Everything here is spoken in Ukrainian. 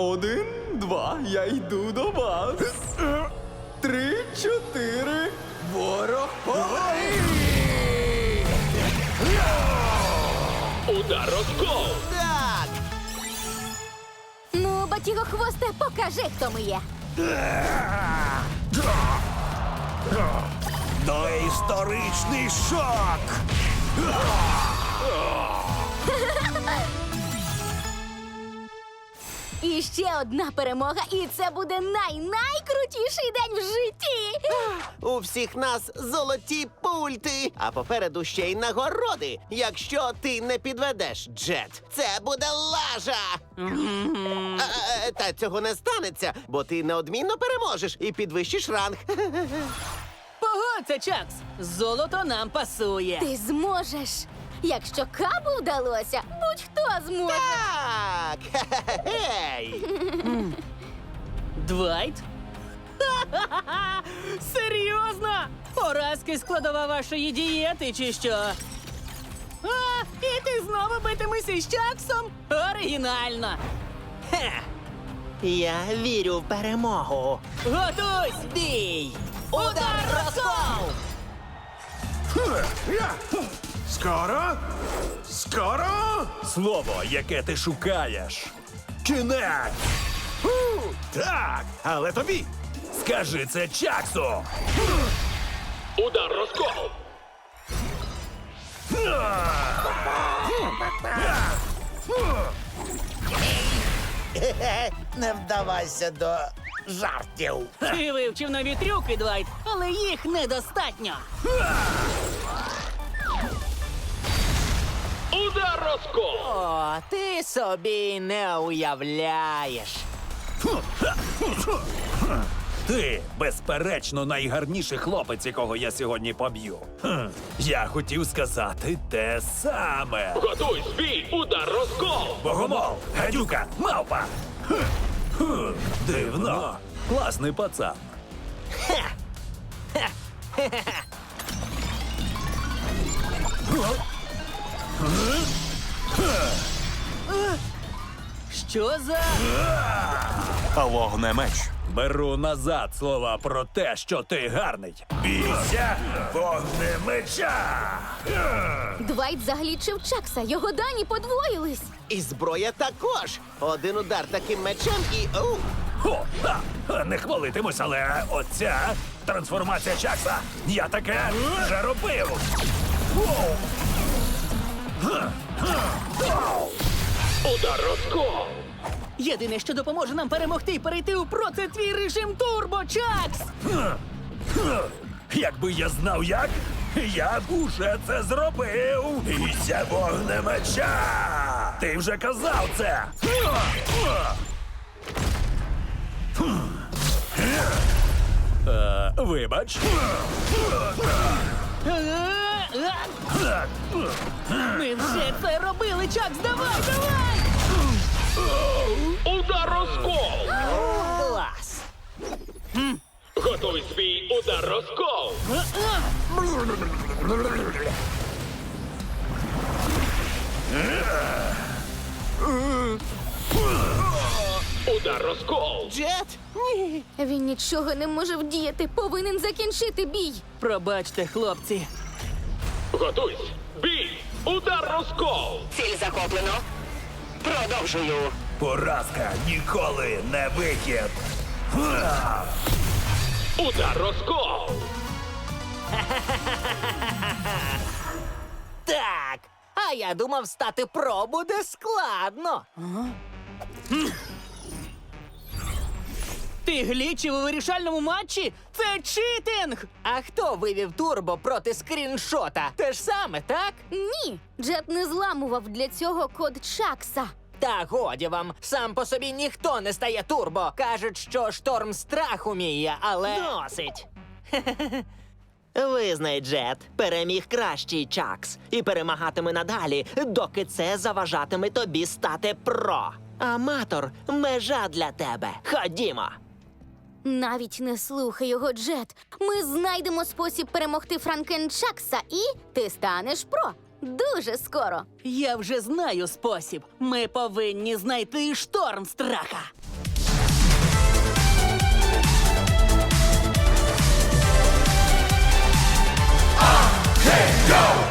Один, два, я йду до вас. Три, чотири. Ворог. Ой! Удар розкол! Так! Ну, батіго хвосте, покажи, хто ми є. Доісторичний шок! І ще одна перемога, і це буде най-найкрутіший день в житті. У всіх нас золоті пульти, а попереду ще й нагороди. Якщо ти не підведеш джет, це буде лажа. А, е, Та цього не станеться, бо ти неодмінно переможеш і підвищиш ранг. Погодься, Чакс! Золото нам пасує. Ти зможеш. Якщо кабу вдалося, будь-хто зможе. Так! Гей! Двайт? Ха-ха-ха! Серйозно? Поразки складова вашої дієти, чи що? А, і ти знову битимешся з Чаксом? Оригінально! Хе! Я вірю в перемогу. Готуйсь! Бій! Удар розкол! Скоро? Скоро? Слово, яке ти шукаєш. Кінець! Фу, так, але тобі. Скажи це Чаксу! Удар розкол! Не вдавайся до жартів. Ти вивчив нові трюки, Двайт, але їх недостатньо. Розкол! О, ти собі не уявляєш. Ти, безперечно, найгарніший хлопець, якого я сьогодні поб'ю. Хм, я хотів сказати те саме. Готуй бій! Удар розкол! Богомол, гадюка, мавпа. Хм, хм, Дивно. Класний пацан. Що за. Вогнемеч. Беру назад слова про те, що ти гарний. Бійся вогнемеча! Двайт заглічив Чакса, його дані подвоїлись. І зброя також. Один удар таким мечем і. Оу! О, а, не хвалитимусь, але оця трансформація Чакса. Я таке вже робив. Удар розкол! Єдине, що допоможе нам перемогти і перейти у про це твій режим Турбо, Чакс! Якби я знав як, я б уже це зробив. Бійся вогнемеча! Ти вже казав це. Е, Вибач. Ми вже це робили, Чакс! Давай, давай! Удар розкол! Клас. Готуй свій удар розкол! Удар розкол! Джет? Ні. Він нічого не може вдіяти, повинен закінчити бій. Пробачте, хлопці. Готуйсь! Бій! Удар розкол! Ціль захоплено. Продовжую. Поразка ніколи не вихід. Удар розкол! Так. А я думав, стати про буде складно. Ти глічив у вирішальному матчі? Це читинг! А хто вивів турбо проти скріншота? Те ж саме, так? Ні, Джет не зламував для цього код Чакса. Та годі вам, сам по собі ніхто не стає турбо. Кажуть, що шторм страх уміє, але. Досить. Визнай, Джет, переміг кращий Чакс і перемагатиме надалі, доки це заважатиме тобі стати про. Аматор межа для тебе. Ходімо. Навіть не слухай його, Джет. Ми знайдемо спосіб перемогти Франкенчакса, і ти станеш про дуже скоро. Я вже знаю спосіб. Ми повинні знайти шторм страха. Hey, go!